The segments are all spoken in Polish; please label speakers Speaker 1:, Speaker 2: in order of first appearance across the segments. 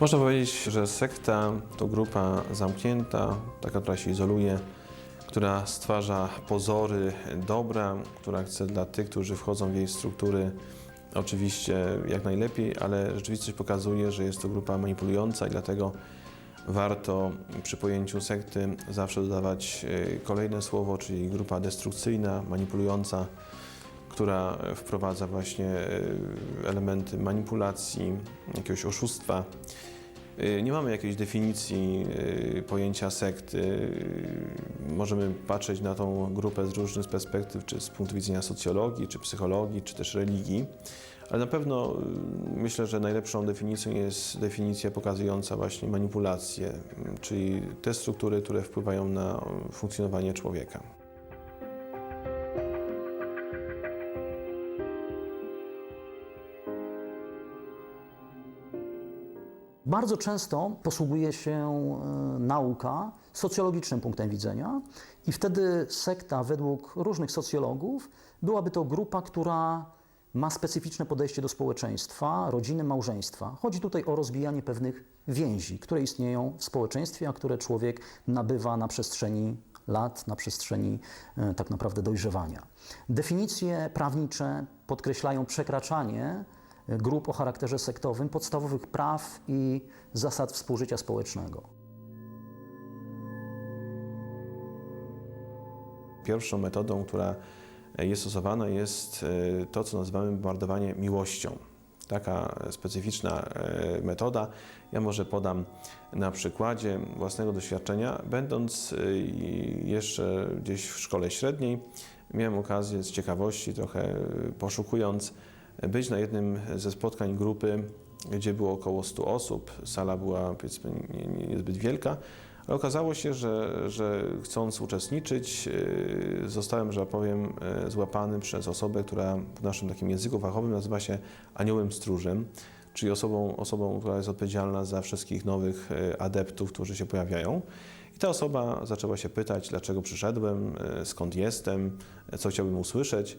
Speaker 1: Można powiedzieć, że sekta to grupa zamknięta, taka, która się izoluje, która stwarza pozory dobra, która chce dla tych, którzy wchodzą w jej struktury, oczywiście jak najlepiej, ale rzeczywistość pokazuje, że jest to grupa manipulująca i dlatego warto przy pojęciu sekty zawsze dodawać e, kolejne słowo, czyli grupa destrukcyjna, manipulująca, która wprowadza właśnie e, elementy manipulacji, jakiegoś oszustwa. E, Nie mamy jakiejś definicji e, pojęcia sekty. Możemy patrzeć na tą grupę z różnych perspektyw, czy z punktu widzenia socjologii, czy psychologii, czy też religii. Ale na pewno myślę, że najlepszą definicją jest definicja pokazująca właśnie manipulację, m, czyli te struktury, które wpływają na funkcjonowanie człowieka.
Speaker 2: Bardzo często posługuje się e, nauka socjologicznym punktem widzenia i wtedy sekta według różnych socjologów byłaby to grupa, która ma specyficzne podejście do społeczeństwa, rodziny, małżeństwa. Chodzi tutaj o rozbijanie pewnych więzi, które istnieją w społeczeństwie, a które człowiek nabywa na przestrzeni lat, na przestrzeni e, tak naprawdę dojrzewania. Definicje prawnicze podkreślają przekraczanie grup o charakterze sektowym, podstawowych praw i zasad współżycia społecznego.
Speaker 1: Pierwszą metodą, która jest stosowana, jest e, to, co nazywamy bombardowanie miłością. Taka specyficzna e, metoda. Ja może podam na przykładzie własnego doświadczenia. Będąc e, jeszcze gdzieś w szkole średniej, miałem okazję z ciekawości, trochę poszukując, być na jednym ze spotkań grupy, gdzie było około 100 osób. Sala była powiedzmy nie- nie- niezbyt wielka, ale okazało się, że, że chcąc uczestniczyć, yy, zostałem, że tak powiem, yy, złapany przez osobę, która w naszym takim języku fachowym nazywa się aniołem stróżem, czyli osobą, osobą, która jest odpowiedzialna za wszystkich nowych yy, adeptów, którzy się pojawiają. I ta osoba zaczęła się pytać, dlaczego przyszedłem, skąd jestem, co chciałbym usłyszeć.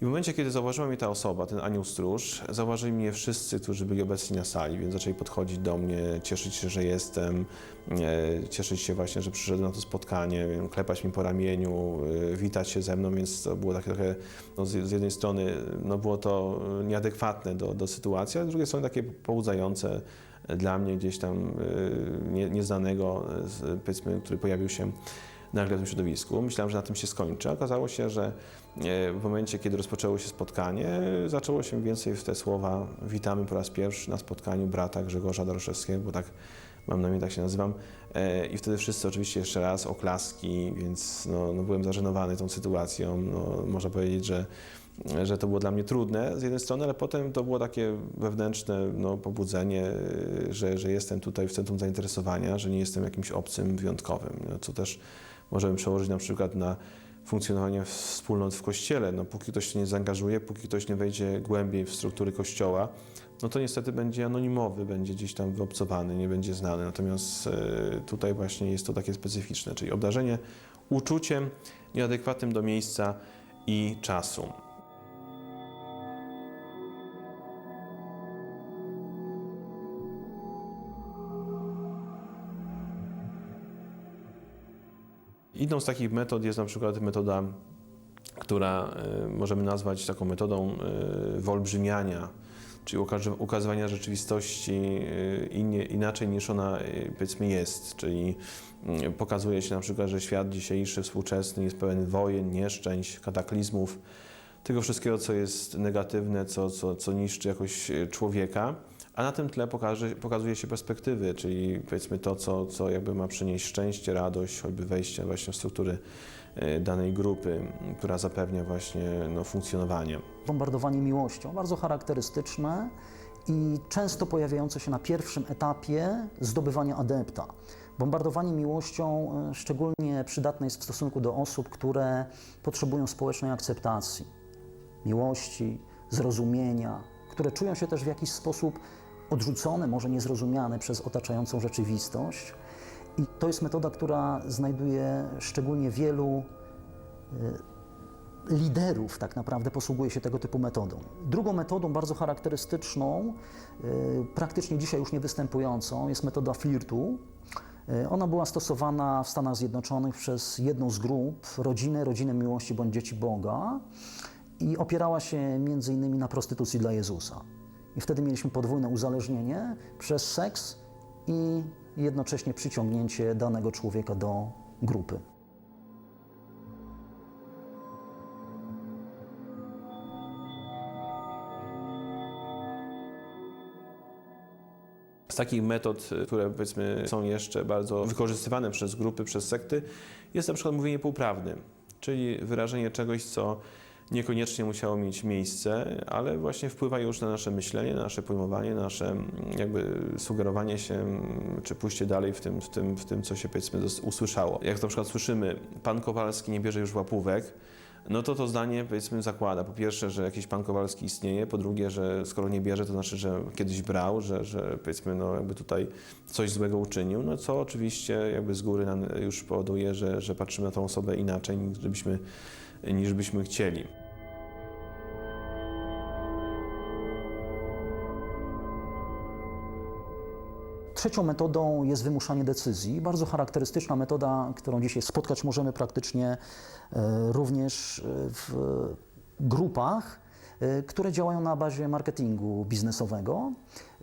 Speaker 1: I w momencie, kiedy zauważyła mnie ta osoba, ten anioł stróż, zauważyli mnie wszyscy, którzy byli obecni na sali, więc zaczęli podchodzić do mnie, cieszyć się, że jestem, e, cieszyć się właśnie, że przyszedłem na to spotkanie, klepać mi po ramieniu, e, witać się ze mną, więc to było takie trochę, no, z, jednej strony no, było to nieadekwatne do, do sytuacji, a z drugiej strony takie pobudzające dla mnie gdzieś tam e, nie, nieznanego, powiedzmy, który pojawił się nagle w tym środowisku. Myślałem, że na tym się skończy. Okazało się, że e, w momencie, kiedy rozpoczęło się spotkanie, zaczęło się więcej w te słowa witamy po raz pierwszy na spotkaniu brata Grzegorza Doroszewskiego, bo tak mam na imię, tak się nazywam. E, I wtedy wszyscy oczywiście jeszcze raz oklaski, więc no, no byłem zażenowany tą sytuacją. No, można powiedzieć, że że to było dla mnie trudne z jednej strony, ale potem to było takie wewnętrzne no, pobudzenie, że, że jestem tutaj w centrum zainteresowania, że nie jestem jakimś obcym, wyjątkowym, no, co też możemy przełożyć na przykład na funkcjonowanie wspólnot w kościele. No, póki ktoś się nie zaangażuje, póki ktoś nie wejdzie głębiej w struktury kościoła, no to niestety będzie anonimowy, będzie gdzieś tam wyobcowany, nie będzie znany. Natomiast e, tutaj właśnie jest to takie specyficzne, czyli obdarzenie uczuciem nieadekwatnym do miejsca i czasu. Jedną z takich metod jest na przykład metoda, która e, możemy nazwać taką metodą e, wyolbrzymiania, czyli ukazywania rzeczywistości innie, inaczej niż ona powiedzmy jest, czyli pokazuje się na przykład, że świat dzisiejszy, współczesny jest pełen wojen, nieszczęść, kataklizmów, tego wszystkiego, co jest negatywne, co, co, co niszczy jakoś człowieka, a na tym tle pokaże, pokazuje się perspektywy, czyli powiedzmy to, co, co jakby ma przynieść szczęście, radość, choćby wejście właśnie w struktury e, danej grupy, która zapewnia właśnie no, funkcjonowanie.
Speaker 2: Bombardowanie miłością, bardzo charakterystyczne i często pojawiające się na pierwszym etapie zdobywania adepta. Bombardowanie miłością e, szczególnie przydatne jest w stosunku do osób, które potrzebują społecznej akceptacji, miłości, zrozumienia, które czują się też w jakiś sposób odrzucone, może niezrozumiane przez otaczającą rzeczywistość. I to jest metoda, która znajduje szczególnie wielu liderów tak naprawdę posługuje się tego typu metodą. Drugą metodą bardzo charakterystyczną, y, praktycznie dzisiaj już nie występującą, jest metoda flirtu. Y, Ona była stosowana w Stanach Zjednoczonych przez jedną z grup, rodzinę, rodzinę miłości bądź dzieci Boga i opierała się między innymi na prostytucji dla Jezusa. I wtedy mieliśmy podwójne uzależnienie przez seks i jednocześnie przyciągnięcie danego człowieka do grupy.
Speaker 1: Z takich metod, y, które powiedzmy są jeszcze bardzo wykorzystywane przez grupy, przez sekty, jest na przykład mówienie półprawdy, czyli wyrażenie czegoś, co niekoniecznie musiało mieć miejsce, ale właśnie wpływa już na nasze myślenie, na nasze pojmowanie, na nasze mm, jakby sugerowanie się, mm, czy pójście dalej w tym, w tym, w tym co się powiedzmy usłyszało. Jak na przykład słyszymy, pan Kowalski nie bierze już łapówek, no to to zdanie powiedzmy zakłada po pierwsze, że jakiś pan Kowalski istnieje, po drugie, że skoro nie bierze, to znaczy, że kiedyś brał, że, że powiedzmy no jakby tutaj coś złego uczynił, no co oczywiście jakby z góry nam już powoduje, że, że patrzymy na tą osobę inaczej niż byśmy, niż byśmy chcieli.
Speaker 2: Trzecią metodą jest wymuszanie decyzji. Bardzo charakterystyczna metoda, którą dzisiaj spotkać możemy praktycznie e, również e, w grupach, które działają na bazie marketingu biznesowego.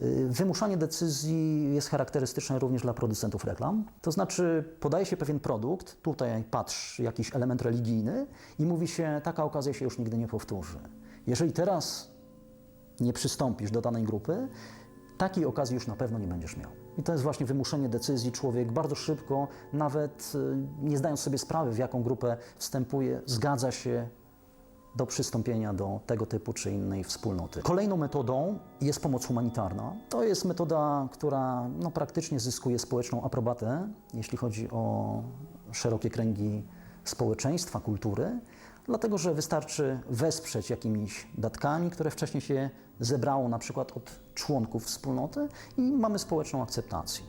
Speaker 2: E, Wymuszanie decyzji jest charakterystyczne również dla producentów reklam. To znaczy, podaje się pewien produkt, tutaj patrz, jakiś element religijny, i mówi się, taka okazja się już nigdy nie powtórzy. Jeżeli teraz nie przystąpisz do danej grupy, takiej okazji już na pewno nie będziesz miał. I to jest właśnie wymuszenie decyzji. Człowiek bardzo szybko, nawet y, nie zdając sobie sprawy, w jaką grupę wstępuje, zgadza się do przystąpienia do tego typu czy innej wspólnoty. Kolejną metodą jest pomoc humanitarna. To jest metoda, która no, praktycznie zyskuje społeczną aprobatę, jeśli chodzi o szerokie kręgi społeczeństwa, kultury, dlatego że wystarczy wesprzeć jakimiś datkami, które wcześniej się zebrało na przykład od członków wspólnoty i mamy społeczną akceptację.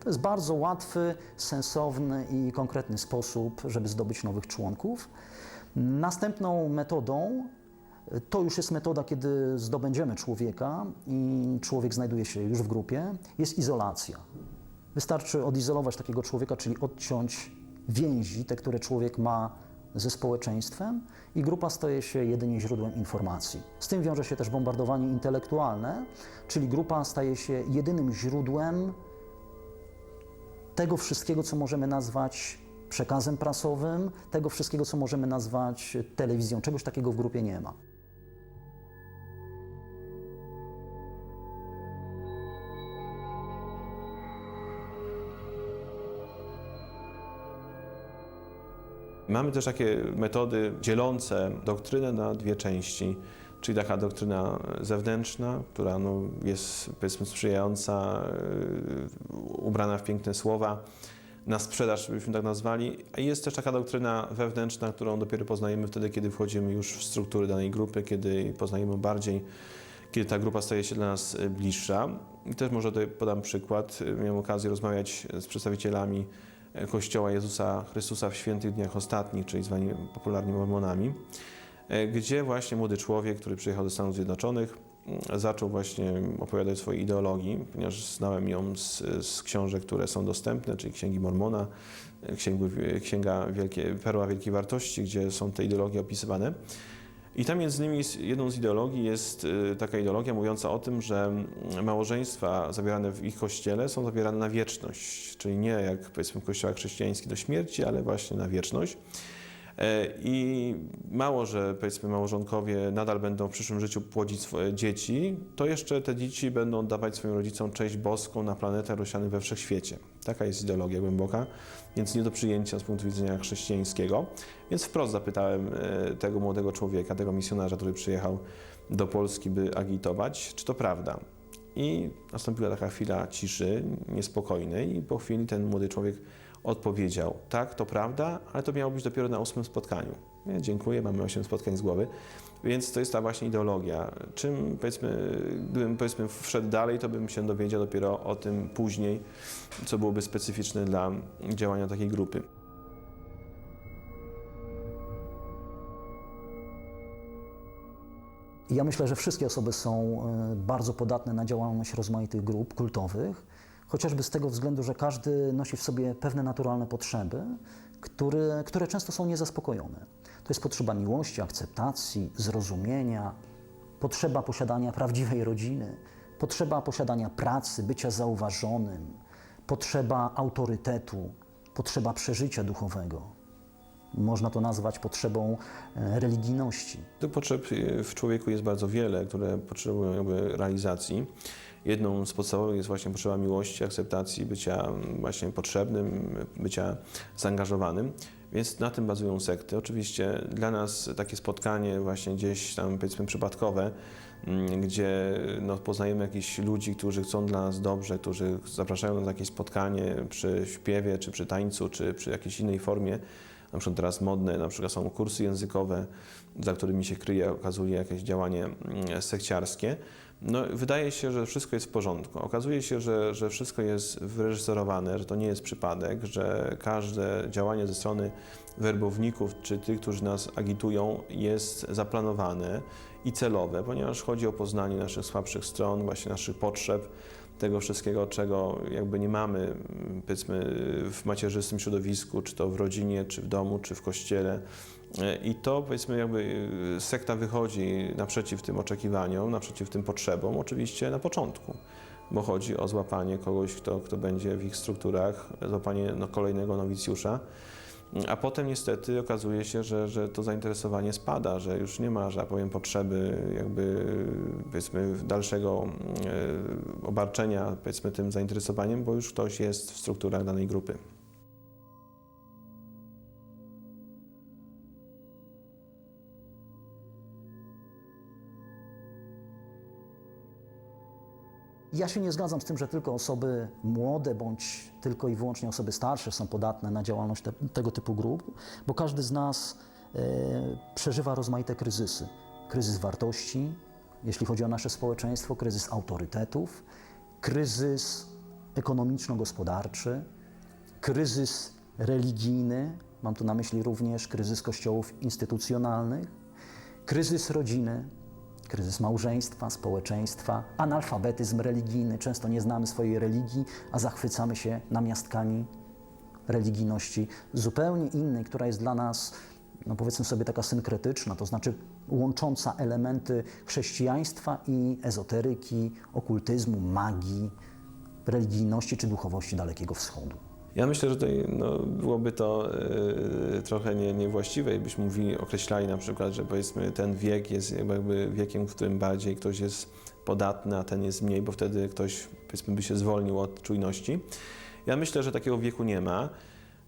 Speaker 2: To jest bardzo łatwy, sensowny i konkretny sposób, żeby zdobyć nowych członków. Następną metodą y, to już jest metoda, kiedy zdobędziemy człowieka i człowiek znajduje się już w grupie, jest izolacja. Wystarczy odizolować takiego człowieka, czyli odciąć więzi, te, które człowiek ma ze społeczeństwem i grupa staje się jedynie źródłem informacji. Z tym wiąże się też bombardowanie intelektualne, czyli grupa staje się jedynym źródłem tego wszystkiego, co możemy nazwać przekazem prasowym, tego wszystkiego, co możemy nazwać telewizją. Czegoś takiego w grupie nie ma.
Speaker 1: Mamy też takie metody dzielące doktrynę na dwie części, czyli taka doktryna zewnętrzna, która no jest powiedzmy sprzyjająca, yy, ubrana w piękne słowa, na sprzedaż, byśmy tak nazwali, jest też taka doktryna wewnętrzna, którą dopiero poznajemy wtedy, kiedy wchodzimy już w struktury danej grupy, kiedy poznajemy bardziej, kiedy ta grupa staje się dla nas y, bliższa. I też może tutaj podam przykład. Miałem okazję rozmawiać z przedstawicielami Kościoła Jezusa Chrystusa w świętych dniach ostatnich, czyli zwani popularnie mormonami, e, gdzie właśnie młody człowiek, który przyjechał do Stanów Zjednoczonych, zaczął właśnie opowiadać o swojej ideologii, ponieważ znałem ją z, z książek, które są dostępne, czyli Księgi Mormona, księgu, Księga Wielkie, Perła Wielkiej Wartości, gdzie są te ideologie opisywane. I tam między innymi jedną z ideologii jest y, taka ideologia mówiąca o tym, że małżeństwa zawierane w ich kościele są zawierane na wieczność, czyli nie jak powiedzmy w kościołach chrześcijańskich do śmierci, ale właśnie na wieczność. E, I mało, że powiedzmy małżonkowie nadal będą w przyszłym życiu płodzić swoje dzieci, to jeszcze te dzieci będą oddawać swoim rodzicom cześć boską na planetę rozsianym we wszechświecie. Taka jest ideologia głęboka, więc nie do przyjęcia z punktu widzenia chrześcijańskiego. Więc wprost zapytałem e, tego młodego człowieka, tego misjonarza, który przyjechał do Polski, by agitować, czy to prawda. I nastąpiła taka chwila ciszy, niespokojnej, i po chwili ten młody człowiek odpowiedział: Tak, to prawda, ale to miało być dopiero na ósmym spotkaniu. Dziękuję, mamy osiem spotkań z głowy. Więc to jest ta właśnie ideologia. Czym, powiedzmy, gdybym powiedzmy wszedł dalej, to bym się dowiedział dopiero o tym później, co byłoby specyficzne dla działania takiej grupy.
Speaker 2: Ja myślę, że wszystkie osoby są e, bardzo podatne na działalność rozmaitych grup kultowych, chociażby z tego względu, że każdy nosi w sobie pewne naturalne potrzeby, które, które często są niezaspokojone. To jest potrzeba miłości, akceptacji, zrozumienia, potrzeba posiadania prawdziwej rodziny, potrzeba posiadania pracy, bycia zauważonym, potrzeba autorytetu, potrzeba przeżycia duchowego. Można to nazwać potrzebą e, religijności.
Speaker 1: Tych potrzeb y, w człowieku jest bardzo wiele, które potrzebują jakby realizacji. Jedną z podstawowych jest właśnie potrzeba miłości, akceptacji, bycia właśnie potrzebnym, bycia zaangażowanym. Więc na tym bazują sekty. Oczywiście dla nas takie spotkanie właśnie gdzieś tam powiedzmy przypadkowe, mm, gdzie no, poznajemy jakichś ludzi, którzy chcą dla nas dobrze, którzy zapraszają nas na jakieś spotkanie przy śpiewie, czy przy tańcu, czy przy jakiejś innej formie. Na przykład teraz modne, na przykład są kursy językowe, za którymi się kryje, okazuje jakieś działanie mm, sekciarskie. No, wydaje się, że wszystko jest w porządku. Okazuje się, że, że wszystko jest wyreżyserowane, że to nie jest przypadek, że każde działanie ze strony werbowników czy tych, którzy nas agitują, jest zaplanowane i celowe, ponieważ chodzi o poznanie naszych słabszych stron, właśnie naszych potrzeb, tego wszystkiego, czego jakby nie mamy, powiedzmy, w macierzystym środowisku, czy to w rodzinie, czy w domu, czy w kościele. I to powiedzmy jakby y, sekta wychodzi naprzeciw tym oczekiwaniom, naprzeciw tym potrzebom, oczywiście na początku, bo chodzi o złapanie kogoś, kto, kto będzie w ich strukturach, złapanie no, kolejnego nowicjusza. A potem niestety okazuje się, że, że to zainteresowanie spada, że już nie ma, że ja powiem, potrzeby jakby powiedzmy dalszego e, obarczenia powiedzmy tym zainteresowaniem, bo już ktoś jest w strukturach danej grupy.
Speaker 2: Ja się nie zgadzam z tym, że tylko osoby młode bądź tylko i wyłącznie osoby starsze są podatne na działalność te, tego typu grup, bo każdy z nas e, przeżywa rozmaite kryzysy. Kryzys wartości, jeśli chodzi o nasze społeczeństwo, kryzys autorytetów, kryzys ekonomiczno-gospodarczy, kryzys religijny, mam tu na myśli również kryzys kościołów instytucjonalnych, kryzys rodziny, kryzys małżeństwa, społeczeństwa, analfabetyzm religijny. Często nie znamy swojej religii, a zachwycamy się namiastkami religijności zupełnie innej, która jest dla nas, no powiedzmy sobie, taka synkretyczna, to znaczy łącząca elementy chrześcijaństwa i ezoteryki, okultyzmu, magii, religijności czy duchowości Dalekiego Wschodu.
Speaker 1: Ja myślę, że tutaj no, byłoby to e, trochę nie, niewłaściwe, jakbyśmy mówili, określali na przykład, że powiedzmy ten wiek jest jakby wiekiem, w którym bardziej ktoś jest podatny, a ten jest mniej, bo wtedy ktoś powiedzmy by się zwolnił od czujności. Ja myślę, że takiego wieku nie ma.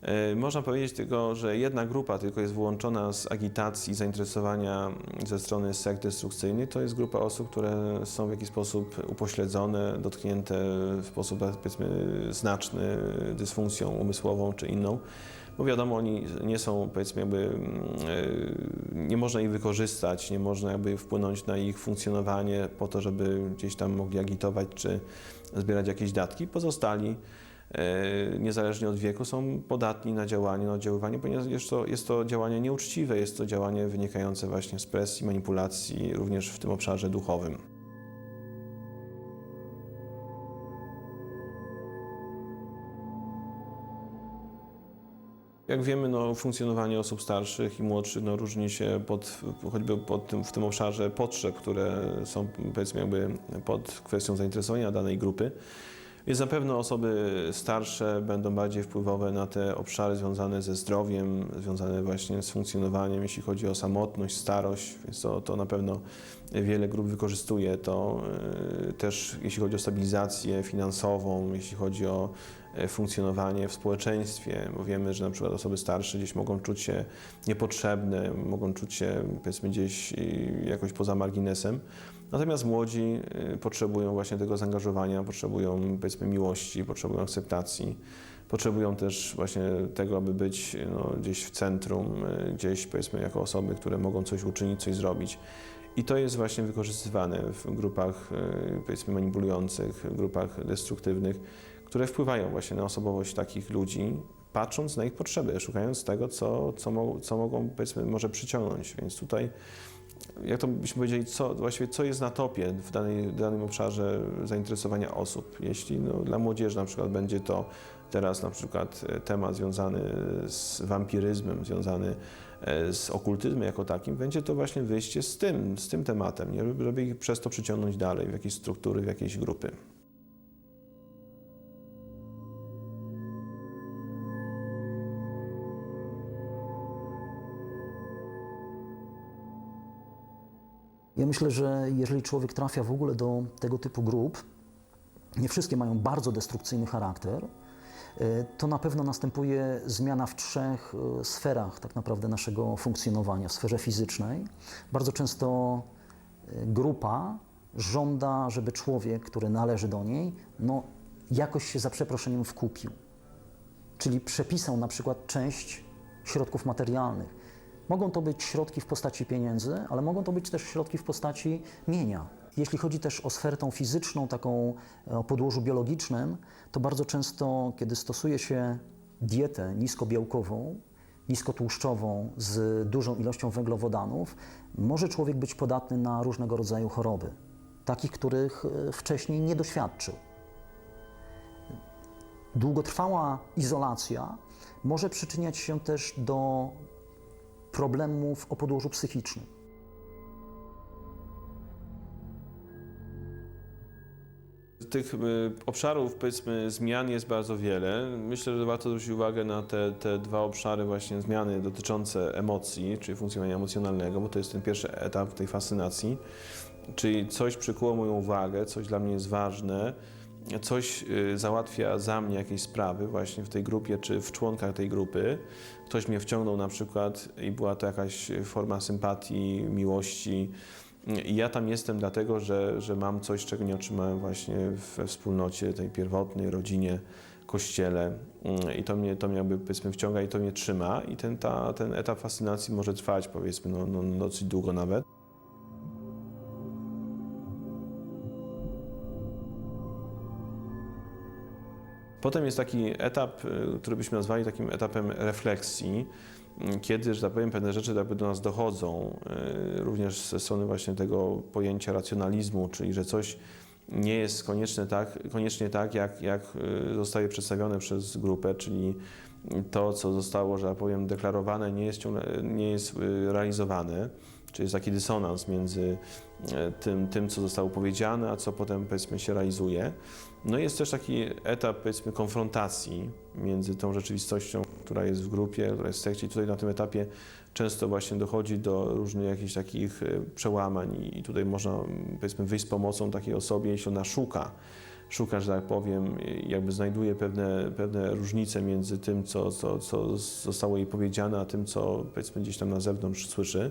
Speaker 1: E, Można powiedzieć tylko, że jedna grupa tylko jest wyłączona z agitacji, zainteresowania ze strony sekt destrukcyjnych. To jest grupa osób, które są w jakiś sposób upośledzone, dotknięte w sposób powiedzmy znaczny dysfunkcją umysłową czy inną. Bo wiadomo, oni nie są, powiedzmy, jakby, mm, e, nie można ich wykorzystać, nie można jakby wpłynąć na ich funkcjonowanie po to, żeby gdzieś tam mogli agitować czy zbierać jakieś datki. Pozostali niezależnie od wieku, są podatni na działanie, na oddziaływanie, ponieważ jest to, jest to działanie nieuczciwe, jest to działanie wynikające właśnie z presji, manipulacji, również w tym obszarze duchowym. Jak wiemy, no, funkcjonowanie osób starszych i młodszych no, różni się pod, choćby pod tym, w tym obszarze potrzeb, które są powiedzmy jakby pod kwestią zainteresowania danej grupy. Więc na pewno osoby starsze będą bardziej wpływowe na te obszary związane ze zdrowiem, związane właśnie z funkcjonowaniem, jeśli chodzi o samotność, starość, więc to, to na pewno wiele grup wykorzystuje to e, też, jeśli chodzi o stabilizację finansową, jeśli chodzi o e, funkcjonowanie w społeczeństwie, bo wiemy, że na przykład osoby starsze gdzieś mogą czuć się niepotrzebne, mogą czuć się powiedzmy gdzieś e, jakoś poza marginesem. Natomiast młodzi y, potrzebują właśnie tego zaangażowania, potrzebują powiedzmy miłości, potrzebują akceptacji, potrzebują też właśnie tego, aby być no, gdzieś w centrum, y, gdzieś powiedzmy jako osoby, które mogą coś uczynić, coś zrobić. I to jest właśnie wykorzystywane w grupach y, powiedzmy manipulujących, w grupach destruktywnych, które wpływają właśnie na osobowość takich ludzi, patrząc na ich potrzeby, szukając tego, co, co, mo- co mogą powiedzmy może przyciągnąć. Więc tutaj jak to byśmy powiedzieli, co, właściwie co jest na topie w danej, danym obszarze zainteresowania osób. Jeśli no, dla młodzieży na przykład będzie to teraz na przykład e, temat związany z wampiryzmem, związany e, z okultyzmem jako takim, będzie to właśnie wyjście z tym, z tym tematem, nie? Żeby ich przez to przyciągnąć dalej w jakieś struktury, w jakieś grupy.
Speaker 2: Ja myślę, że jeżeli człowiek trafia w ogóle do tego typu grup, nie wszystkie mają bardzo destrukcyjny charakter, e, to na pewno następuje zmiana w trzech e, sferach tak naprawdę naszego funkcjonowania. W sferze fizycznej bardzo często e, grupa żąda, żeby człowiek, który należy do niej, no jakoś się za przeproszeniem wkupił. Czyli przepisał na przykład część środków materialnych. Mogą to być środki w postaci pieniędzy, ale mogą to być też środki w postaci mienia. Jeśli chodzi też o sferę tą fizyczną, taką e, o podłożu biologicznym, to bardzo często, kiedy stosuje się dietę niskobiałkową, niskotłuszczową z dużą ilością węglowodanów, może człowiek być podatny na różnego rodzaju choroby, takich, których e, wcześniej nie doświadczył. Długotrwała izolacja może przyczyniać się też do problemów o podłożu psychicznym.
Speaker 1: Tych y, obszarów, powiedzmy, zmian jest bardzo wiele. Myślę, że warto zwrócić uwagę na te, te dwa obszary właśnie zmiany dotyczące emocji, czyli funkcjonowania emocjonalnego, bo to jest ten pierwszy etap tej fascynacji. Czyli coś przykuło moją uwagę, coś dla mnie jest ważne, coś y, załatwia za mnie jakieś sprawy właśnie w tej grupie, czy w członkach tej grupy. Ktoś mnie wciągnął na przykład i była to jakaś forma sympatii, miłości, i ja tam jestem dlatego, że, że mam coś, czego nie otrzymałem właśnie we wspólnocie tej pierwotnej, rodzinie, kościele. I to mnie, to mnie jakby powiedzmy wciąga i to mnie trzyma. I ten, ta, ten etap fascynacji może trwać powiedzmy no, no, dosyć długo nawet. Potem jest taki etap, y, który byśmy nazwali takim etapem refleksji, y, kiedy, że tak powiem, pewne rzeczy jakby do nas dochodzą, y, również ze strony właśnie tego pojęcia racjonalizmu, czyli że coś nie jest koniecznie tak, koniecznie tak jak, jak zostaje przedstawione przez grupę, czyli to, co zostało, że tak powiem, deklarowane, nie jest, nie jest realizowane. Czyli jest taki dysonans między tym, tym, co zostało powiedziane, a co potem powiedzmy się realizuje. No jest też taki etap powiedzmy konfrontacji między tą rzeczywistością, która jest w grupie, która jest w sekcie. I tutaj na tym etapie często właśnie dochodzi do różnych jakichś takich e, przełamań i tutaj można powiedzmy wyjść z pomocą takiej osobie, jeśli ona szuka szuka, że tak powiem, jakby znajduje pewne, pewne różnice między tym, co, co, co zostało jej powiedziane, a tym, co powiedzmy gdzieś tam na zewnątrz słyszy.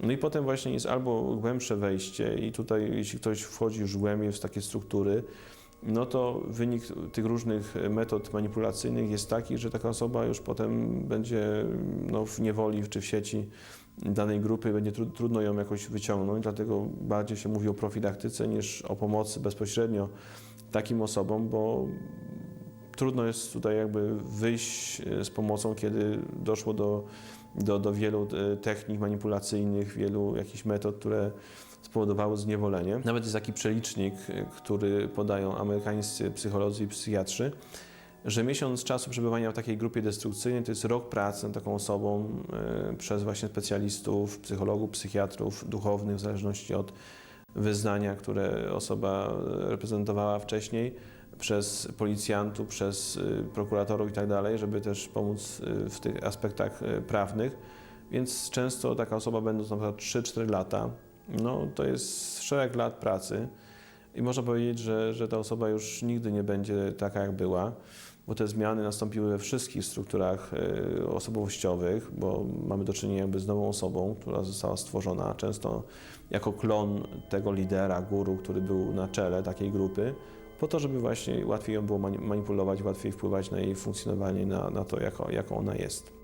Speaker 1: No i potem właśnie jest albo głębsze wejście i tutaj jeśli ktoś wchodzi już głębiej w takie struktury, no to wynik tych różnych metod manipulacyjnych jest taki, że taka osoba już potem będzie no, w niewoli czy w sieci danej grupy, będzie tru, trudno ją jakoś wyciągnąć, dlatego bardziej się mówi o profilaktyce niż o pomocy bezpośrednio takim osobom, bo trudno jest tutaj jakby wyjść z pomocą, kiedy doszło do, do, do wielu e, technik manipulacyjnych, wielu jakichś metod, które spowodowało zniewolenie. Nawet jest taki przelicznik, y, który podają amerykańscy psycholodzy i psychiatrzy, że miesiąc czasu przebywania w takiej grupie destrukcyjnej to jest rok pracy nad taką osobą y, przez właśnie specjalistów, psychologów, psychiatrów, duchownych, w zależności od wyznania, które osoba reprezentowała wcześniej, przez policjantów, przez y, prokuratorów i tak dalej, żeby też pomóc w tych aspektach prawnych. Więc często taka osoba będąc na przykład 3-4 lata no, to jest szereg lat pracy i można powiedzieć, że, że ta osoba już nigdy nie będzie taka, jak była, bo te zmiany nastąpiły we wszystkich strukturach e, osobowościowych, bo mamy do czynienia jakby z nową osobą, która została stworzona często jako klon tego lidera, guru, który był na czele takiej grupy, po to, żeby właśnie łatwiej ją było manipulować, łatwiej wpływać na jej funkcjonowanie, na, na to, jaką ona jest.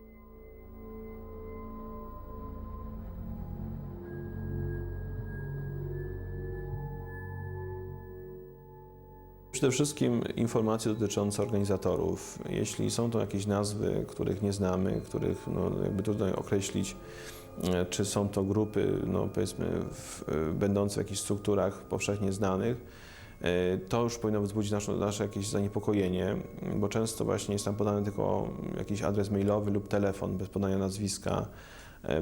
Speaker 1: Przede wszystkim informacje dotyczące organizatorów. Jeśli są to jakieś nazwy, których nie znamy, których no, jakby trudno określić, e, czy są to grupy, no, powiedzmy, w, e, będące w jakichś strukturach powszechnie znanych, e, to już powinno wzbudzić nasze, nasze jakieś zaniepokojenie, bo często właśnie jest tam podany tylko jakiś adres mailowy lub telefon bez podania nazwiska,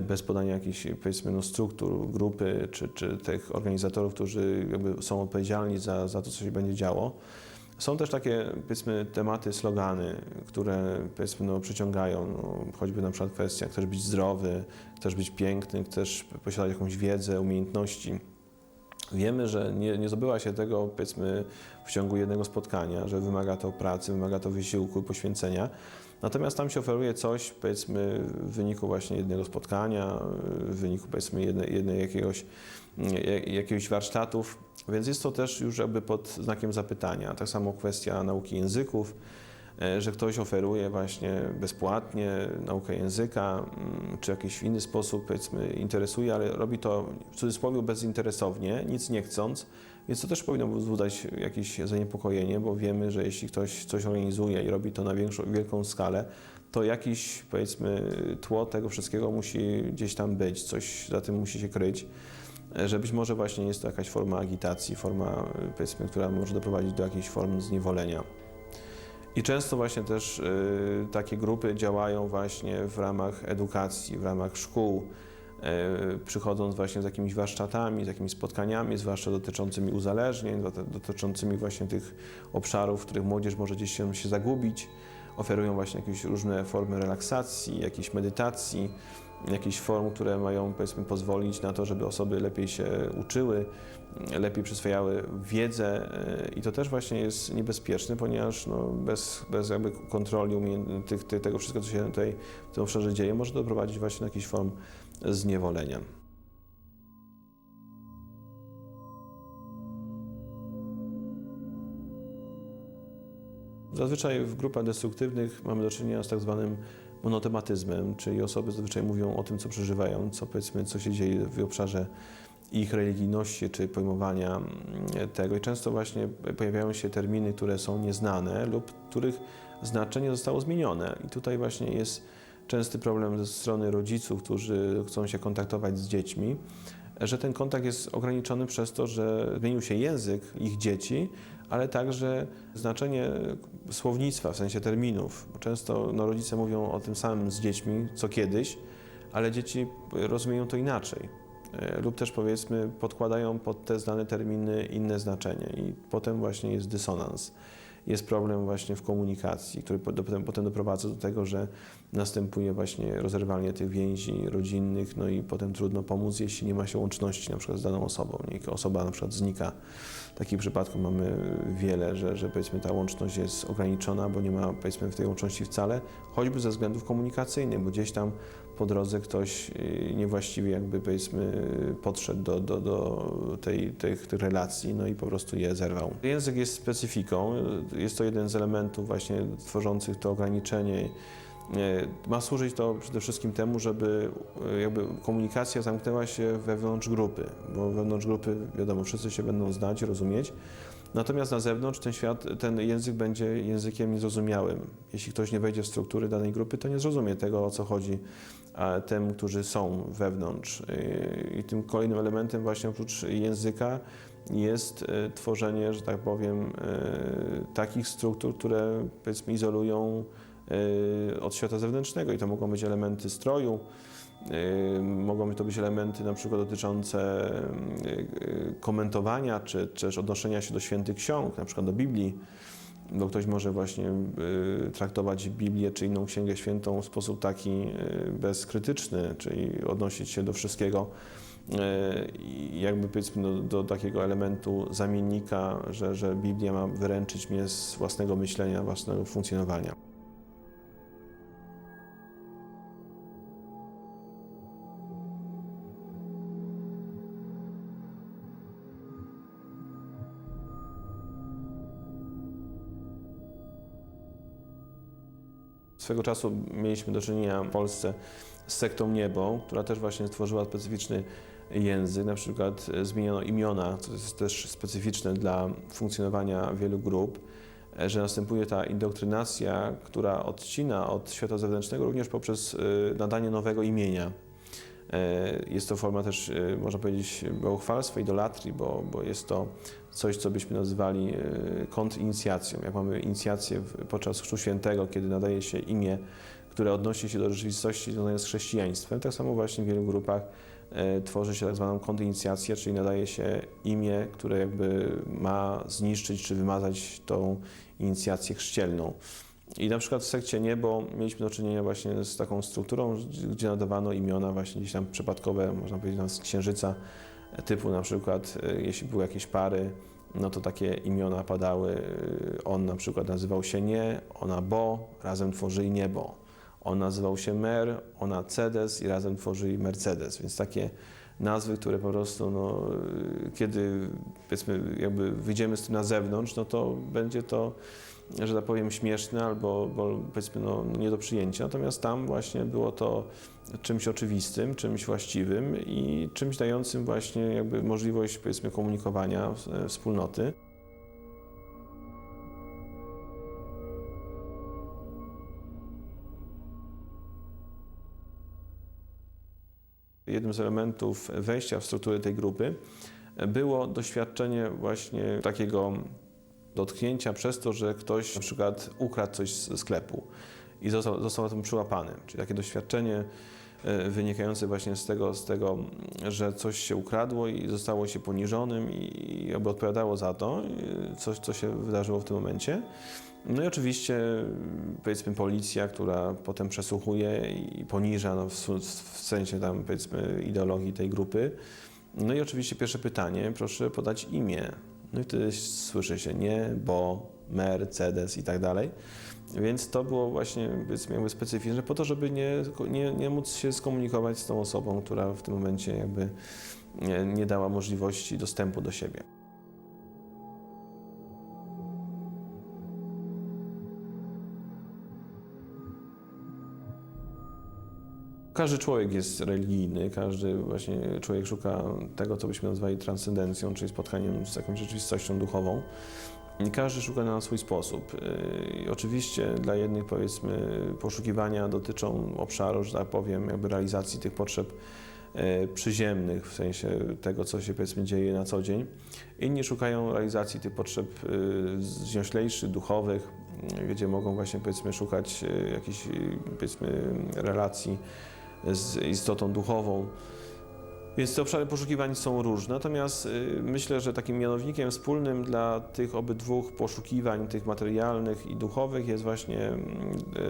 Speaker 1: bez podania jakichś powiedzmy no, struktur, grupy czy, czy tych organizatorów, którzy jakby są odpowiedzialni za, za to, co się będzie działo. Są też takie powiedzmy tematy, slogany, które powiedzmy no, przyciągają, no, choćby na przykład kwestia, chcesz być zdrowy, chcesz być piękny, chcesz posiadać jakąś wiedzę, umiejętności. Wiemy, że nie, nie zdobywa się tego powiedzmy w ciągu jednego spotkania, że wymaga to pracy, wymaga to wysiłku i poświęcenia. Natomiast tam się oferuje coś, powiedzmy, w wyniku właśnie jednego spotkania, w wyniku powiedzmy jednej, jednej jakiegoś, jak- jakiegoś warsztatów, więc jest to też już jakby pod znakiem zapytania. Tak samo kwestia nauki języków, e, że ktoś oferuje właśnie bezpłatnie naukę języka, czy w jakiś inny sposób powiedzmy interesuje, ale robi to w cudzysłowie bezinteresownie, nic nie chcąc, więc to też powinno wzbudzać jakieś zaniepokojenie, bo wiemy, że jeśli ktoś coś organizuje i robi to na większą, wielką skalę, to jakiś powiedzmy tło tego wszystkiego musi gdzieś tam być, coś za tym musi się kryć. Że być może właśnie jest to jakaś forma agitacji, forma powiedzmy, która może doprowadzić do jakiejś formy zniewolenia. I często właśnie też y, takie grupy działają właśnie w ramach edukacji, w ramach szkół, przychodząc właśnie z jakimiś warsztatami, z jakimiś spotkaniami, zwłaszcza dotyczącymi uzależnień, doty- dotyczącymi właśnie tych obszarów, w których młodzież może gdzieś się, się zagubić. Oferują właśnie jakieś różne formy relaksacji, jakiejś medytacji, jakichś form, które mają powiedzmy pozwolić na to, żeby osoby lepiej się uczyły, lepiej przyswajały wiedzę y, i to też właśnie jest niebezpieczne, ponieważ no, bez, bez jakby kontroli tych, tych, tego wszystkiego, co się tutaj w tym obszarze dzieje, może doprowadzić właśnie do jakichś form zniewolenia. Zazwyczaj w grupach destruktywnych mamy do czynienia z tak zwanym monotematyzmem, czyli osoby zazwyczaj mówią o tym, co przeżywają, co powiedzmy, co się dzieje w obszarze ich religijności czy pojmowania tego. I często właśnie pojawiają się terminy, które są nieznane lub których znaczenie zostało zmienione. I tutaj właśnie jest częsty problem ze strony rodziców, którzy chcą się kontaktować z dziećmi, że ten kontakt jest ograniczony przez to, że zmienił się język ich dzieci, ale także znaczenie słownictwa, w sensie terminów. Często no, rodzice mówią o tym samym z dziećmi, co kiedyś, ale dzieci rozumieją to inaczej. E, Lub też powiedzmy podkładają pod te znane terminy inne znaczenie i potem właśnie jest dysonans. Jest problem właśnie w komunikacji, który po- potem, potem doprowadza do tego, że następuje właśnie rozerwanie tych więzi rodzinnych, no i potem trudno pomóc, jeśli nie ma się łączności na przykład z daną osobą. Osoba na przykład znika. Takich przypadków mamy wiele, że, że powiedzmy ta łączność jest ograniczona, bo nie ma powiedzmy w tej łączności wcale, choćby ze względów komunikacyjnych, bo gdzieś tam po drodze ktoś y, niewłaściwie jakby powiedzmy podszedł do, do, do tej, tych, relacji, no i po prostu je zerwał. Język jest specyfiką, jest to jeden z elementów właśnie tworzących to ograniczenie. E, Ma służyć to przede wszystkim temu, żeby e, jakby komunikacja zamknęła się wewnątrz grupy, bo wewnątrz grupy wiadomo, wszyscy się będą znać, rozumieć. Natomiast na zewnątrz ten świat, ten język będzie językiem niezrozumiałym. Jeśli ktoś nie wejdzie w struktury danej grupy, to nie zrozumie tego, o co chodzi tym, którzy są wewnątrz. I tym kolejnym elementem właśnie oprócz języka jest e, tworzenie, że tak powiem, e, takich struktur, które powiedzmy izolują e, od świata zewnętrznego i to mogą być elementy stroju, mogą to być elementy na przykład dotyczące e, komentowania czy, też odnoszenia się do świętych ksiąg, na przykład do Biblii, bo ktoś może właśnie e, traktować Biblię czy inną księgę świętą w sposób taki e, bezkrytyczny, czyli odnosić się do wszystkiego jakby powiedzmy do, do takiego elementu zamiennika, że, że Biblia ma wyręczyć mnie z własnego myślenia, własnego funkcjonowania. Swego czasu mieliśmy do czynienia w Polsce z sektą Niebo, która też właśnie stworzyła specyficzny język. Na przykład e, zmieniono imiona, co jest też specyficzne dla funkcjonowania wielu grup, e, że następuje ta indoktrynacja, która odcina od świata zewnętrznego również poprzez e, nadanie nowego imienia. E, Jest to forma też, e, można powiedzieć, bałchwalstwa, idolatrii, bo, bo jest to coś, co byśmy nazywali e, kontrinicjacją. Jak mamy inicjację podczas Chrztu Świętego, kiedy nadaje się imię, które odnosi się do rzeczywistości związanej z chrześcijaństwem, tak samo właśnie w wielu grupach tworzy się tak zwaną kontrinicjację, czyli nadaje się imię, które jakby ma zniszczyć czy wymazać tą inicjację chrzcielną. I na przykład w sekcie Niebo mieliśmy do czynienia właśnie z taką strukturą, gdzie nadawano imiona właśnie gdzieś tam przypadkowe, można powiedzieć z księżyca, typu na przykład e, jeśli były jakieś pary, no to takie imiona padały. e, On na przykład nazywał się Nie, ona Bo, razem tworzyli Niebo. On nazywał się Mer, ona Cedes i razem tworzyli Mercedes, więc takie nazwy, które po prostu, no, e, kiedy powiedzmy jakby wyjdziemy z tym na zewnątrz, no to będzie to że tak powiem, śmieszne albo, bo, powiedzmy no, nie do przyjęcia. Natomiast tam właśnie było to czymś oczywistym, czymś właściwym i czymś dającym właśnie jakby możliwość powiedzmy komunikowania e, wspólnoty. Jednym z elementów wejścia w strukturę tej grupy było doświadczenie właśnie takiego dotknięcia przez to, że ktoś na przykład ukradł coś ze sklepu i został, został na tym przyłapany. Czyli takie doświadczenie e, wynikające właśnie z tego, z tego, że coś się ukradło i zostało się poniżonym i jakby odpowiadało za to, e, coś, co się wydarzyło w tym momencie. No i oczywiście powiedzmy policja, która potem przesłuchuje i poniża no, w, w sensie tam powiedzmy ideologii tej grupy. No i oczywiście pierwsze pytanie, proszę podać imię. No i wtedy słyszy się nie, bo, Mercedes i tak dalej. Więc to było właśnie jakby specyficzne po to, żeby nie, nie, nie móc się skomunikować z tą osobą, która w tym momencie jakby nie, nie dała możliwości dostępu do siebie. Każdy człowiek jest religijny, każdy właśnie człowiek szuka tego, co byśmy nazwali transcendencją, czyli spotkaniem z jakąś rzeczywistością duchową. I każdy szuka na swój sposób. I oczywiście dla jednych powiedzmy poszukiwania dotyczą obszaru, że tak powiem, jakby realizacji tych potrzeb yy, przyziemnych, w sensie tego, co się powiedzmy dzieje na co dzień. Inni szukają realizacji tych potrzeb yy, znioślejszych, duchowych, gdzie mogą właśnie powiedzmy szukać yy, jakichś powiedzmy relacji z istotą duchową. Więc te obszary poszukiwań są różne, natomiast y, myślę, że takim mianownikiem wspólnym dla tych obydwu poszukiwań, tych materialnych i duchowych, jest właśnie,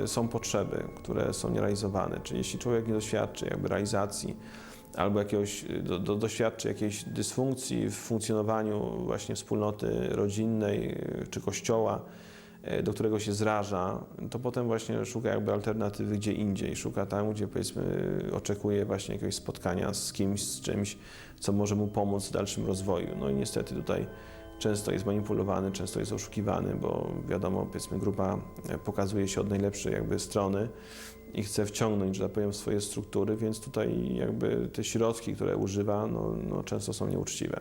Speaker 1: y, są potrzeby, które są nierealizowane. Czyli jeśli człowiek nie doświadczy jakby realizacji albo jakiegoś, y, do, do, doświadczy jakiejś dysfunkcji w funkcjonowaniu właśnie wspólnoty rodzinnej czy kościoła, do którego się zraża, to potem właśnie szuka jakby alternatywy gdzie indziej. Szuka tam, gdzie powiedzmy oczekuje właśnie jakiegoś spotkania z kimś, z czymś, co może mu pomóc w dalszym rozwoju. No i niestety tutaj często jest manipulowany, często jest oszukiwany, bo wiadomo, powiedzmy grupa e, pokazuje się od najlepszej jakby strony i chce wciągnąć, że tak powiem, w swoje struktury, więc tutaj jakby te środki, które używa, no, no często są nieuczciwe.